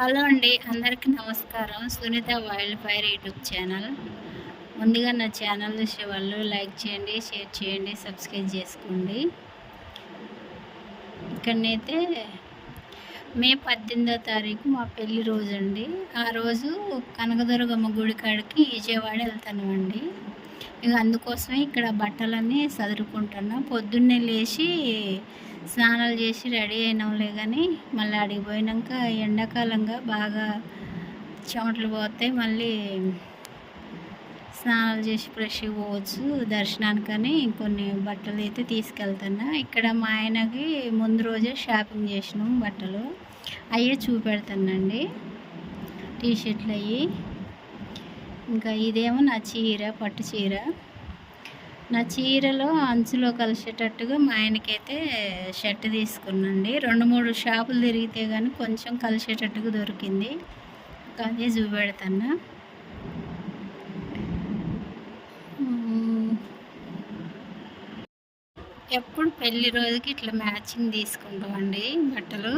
Hello అండి అందరికీ నమస్కారం. Sunitha wild fire YouTube channel. ముందుగా నా ఛానల్ చూసే వాళ్ళు లైక్ చేయండి షేర్ చేయండి సబ్స్క్రైబ్ చేసుకోండి. ఇక్కడనైతే మే పద్దెనిమిదో తారీఖు మా పెళ్ళి రోజు అండి. ఆ రోజు కనకదుర్గమ్మ గుడి కాడికి విజయవాడ వెళ్తాను అండి ఇక అందుకోసమే ఇక్కడ బట్టలన్నీ సదురుకుంటున్నా. పొద్దున్నే లేచి స్నానాలు చేసి రెడీ అయినాంలే కానీ మళ్ళీ అడిగి పోయినాక ఎండాకాలంగా బాగా చెమటలు పోతాయి మళ్ళీ స్నానాలు చేసి ఫ్రెష్గా పోవచ్చు దర్శనానికని కొన్ని బట్టలు అయితే తీసుకెళ్తున్నా. ఇక్కడ మా ఆయనకి ముందు రోజే షాపింగ్ చేసినాం బట్టలు. అయ్యే చూపెడతానండి టీషర్ట్లు అయ్యి. ఇంకా ఇదేమో నా చీర పట్టు చీర. నా చీరలో అంచులో కలిసేటట్టుగా మా ఆయనకైతే షర్ట్ తీసుకున్నాండి. రెండు మూడు షాపులు తిరిగితే కానీ కొంచెం కలిసేటట్టుగా దొరికింది. అదే చూపెడతాను ఎప్పుడు పెళ్ళి రోజుకి ఇట్లా మ్యాచింగ్ తీసుకుంటామండి బట్టలు.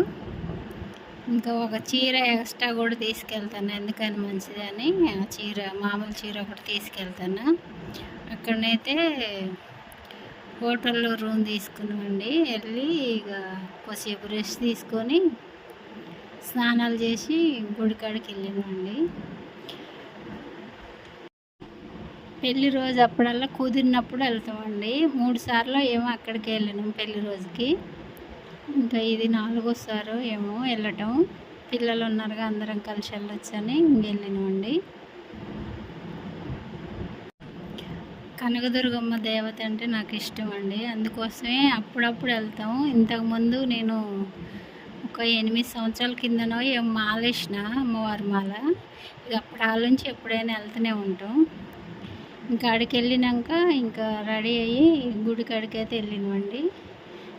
ఇంకా ఒక చీర ఎక్స్ట్రా కూడా తీసుకెళ్తాను. ఎందుకని మంచిదని ఆ చీర మామూలు చీర ఒకటి తీసుకెళ్తాను. అక్కడనైతే హోటల్లో రూమ్ తీసుకున్నామండి. వెళ్ళి ఇక కొద్దిసేపు రెస్ట్ తీసుకొని స్నానాలు చేసి గుడికాడికి వెళ్ళినామండి. పెళ్ళి రోజు అప్పుడల్లా కుదిరినప్పుడు వెళ్తామండి. మూడు సార్లు ఏమో అక్కడికి వెళ్ళినాం పెళ్ళి రోజుకి. ఇంకా ఇది నాలుగోసారో ఏమో వెళ్ళటం. పిల్లలు ఉన్నారుగా అందరం కలిసి వెళ్ళొచ్చని ఇంకెళ్ళినామండి కనకదుర్గమ్మ దేవత అంటే నాకు ఇష్టం అండి అందుకోసమే అప్పుడప్పుడు వెళ్తాము. ఇంతకుముందు నేను ఒక ఎనిమిది సంవత్సరాల కిందనో ఏం మాలేసిన అమ్మవారి మాల. ఇక అప్పుడు నుంచి ఎప్పుడైనా వెళ్తూనే ఉంటాం. ఇంకా అడికి వెళ్ళినాక ఇంకా రెడీ అయ్యి గుడి కాడికి అయితే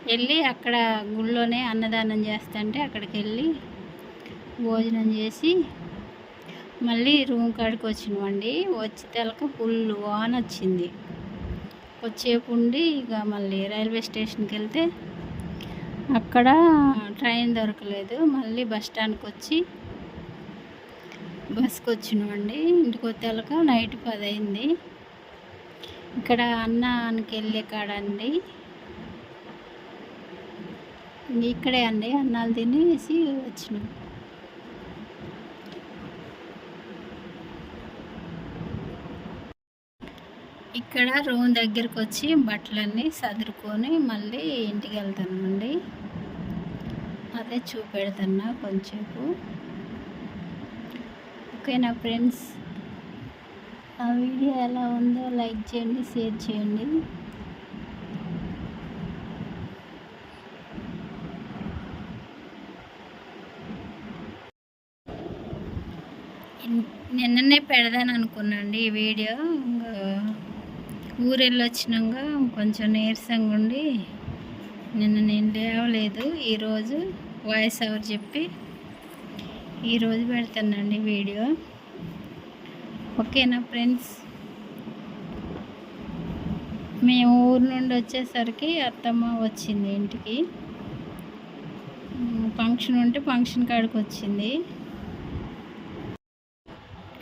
వెళ్ళి అక్కడ గుళ్ళోనే అన్నదానం చేస్తుంటే అక్కడికి వెళ్ళి భోజనం చేసి మళ్ళీ రూమ్ కాడికి వచ్చినామండి వచ్చి తెలక ఫుల్ వాన్ వచ్చింది. వచ్చేపు ఉండి ఇక మళ్ళీ రైల్వే స్టేషన్కి వెళ్తే అక్కడ ట్రైన్ దొరకలేదు. మళ్ళీ బస్ స్టాండ్కి వచ్చి బస్కి వచ్చినామండి ఇంటికి వచ్చేలక నైట్ పది అయింది ఇక్కడ అన్నానికి వెళ్ళే కాడండి ఇక్కడే అండి. అన్నాలు తినేసి వచ్చినాం. ఇక్కడ రూమ్ దగ్గరకు వచ్చి బట్టలన్నీ సదురుకొని మళ్ళీ ఇంటికి వెళ్తానండి. అదే చూపెడుతున్నా కొంచెంసేపు. ఓకేనా ఫ్రెండ్స్? ఆ వీడియో ఎలా ఉందో లైక్ చేయండి షేర్ చేయండి. నిన్ననే పెడదాను అనుకున్నాండి ఈ వీడియో. ఇంకా వచ్చినాక కొంచెం నీరసంగా ఉండి నిన్న నేను లేవలేదు. ఈరోజు వాయిస్ ఓవర్ చెప్పి ఈరోజు పెడతానండి వీడియో. ఓకేనా ఫ్రెండ్స్? మేము ఊరు నుండి వచ్చేసరికి అత్తమ్మ వచ్చింది ఇంటికి. ఫంక్షన్ ఉంటే ఫంక్షన్ కాడికి వచ్చింది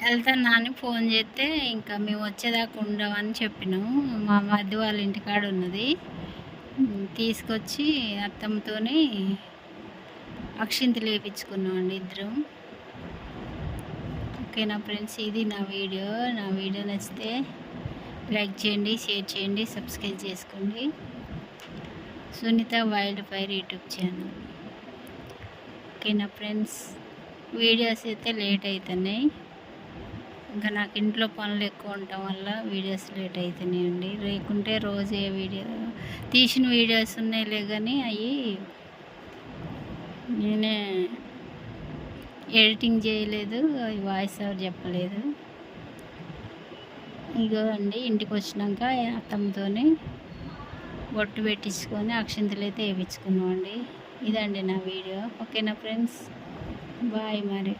వెళ్తాను అని ఫోన్ చేస్తే ఇంకా మేము వచ్చేదాకా ఉండమని చెప్పినాము. మా మధ్య వాళ్ళ ఇంటికాడ ఉన్నది. తీసుకొచ్చి అత్తమ్మతో అక్షింతలు వేయించుకున్నామండి ఇద్దరం. ఓకేనా ఫ్రెండ్స్? ఇది నా వీడియో. నా వీడియో నచ్చితే లైక్ చేయండి షేర్ చేయండి సబ్స్క్రైబ్ చేసుకోండి. Sunitha wild fire YouTube channel. ఓకేనా ఫ్రెండ్స్? వీడియోస్ అయితే లేట్ అవుతున్నాయి ఇంకా నాకు ఇంట్లో పనులు ఎక్కువ ఉండటం వల్ల వీడియోస్ లేట్ అవుతున్నాయండి లేకుంటే రోజు ఏ వీడియో తీసిన వీడియోస్ ఉన్నాయిలే కానీ అవి నేనే ఎడిటింగ్ చేయలేదు వాయిస్ ఓవర్ చెప్పలేదు. ఇగో అండి ఇంటికి వచ్చినాక అత్తమ్మతో బొట్టు పెట్టించుకొని అక్షంతలు అయితే వేయించుకున్నాం అండి ఇదండి నా వీడియో. ఓకేనా ఫ్రెండ్స్? బాయ్ మరి.